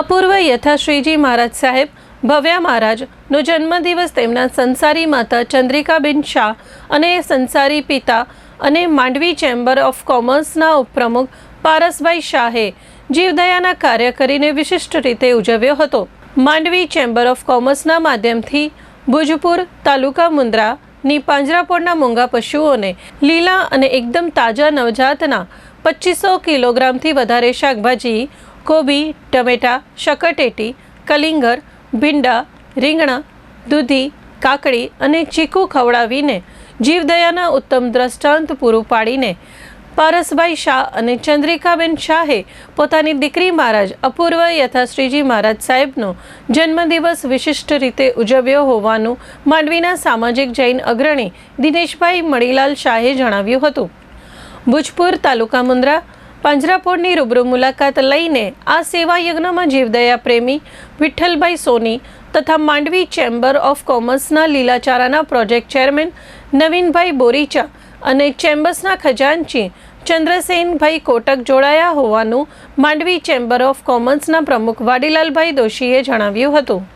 અપૂર્વ યથાશ્રીજી મહારાજ સાહેબ, ભવ્યા મહારાજનો જન્મદિવસ તેમના સંસારી માતા ચંદ્રિકાબેન શાહ અને સંસારી પિતા અને માંડવી ચેમ્બર ઓફ કોમર્સના ઉપપ્રમુખ પારસભાઈ શાહે જીવદયાના કાર્ય કરીને વિશિષ્ટ રીતે ઉજવ્યો હતો. માંડવી ચેમ્બર ઓફ કોમર્સના માધ્યમથી ભુજપુર, તાલુકા મુન્દ્રાની પાંજરાપોળના મૂંગા પશુઓને લીલા અને એકદમ તાજા નવજાતના પચીસો કિલોગ્રામથી વધારે શાકભાજી કોબી, ટમેટા શકટેટી કલિંગર, ભીંડા, રીંગણા, દૂધી, કાકડી અને ચીકુ ખવડાવીને જીવદયાના ઉત્તમ દ્રષ્ટાંત પૂરું પાડીને પારસભાઈ શાહ અને ચંદ્રિકાબેન શાહે પોતાની દીકરી મહારાજ અપૂર્વ યથાશ્રીજી મહારાજ સાહેબનો જન્મદિવસ વિશિષ્ટ રીતે ઉજવ્યો હોવાનું માંડવીના સામાજિક જૈન અગ્રણી દિનેશભાઈ મણીલાલ શાહે જણાવ્યું હતું. ભુજપુર તાલુકા મુન્દ્રા પાંજરાપોળની રૂબરૂ મુલાકાત લઈને આ સેવા યજ્ઞમાં જીવદયા પ્રેમી વિઠ્ઠલભાઈ સોની તથા માંડવી ચેમ્બર ઓફ કોમર્સના લીલાચારાના પ્રોજેક્ટ ચેરમેન નવીનભાઈ બોરીચા અને ચેમ્બર્સના ખજાનચી ચંદ્રસેનભાઈ કોટક જોડાયા હોવાનું માંડવી ચેમ્બર ઓફ કોમર્સના પ્રમુખ વાડીલાલભાઈ દોશીએ જણાવ્યું હતું.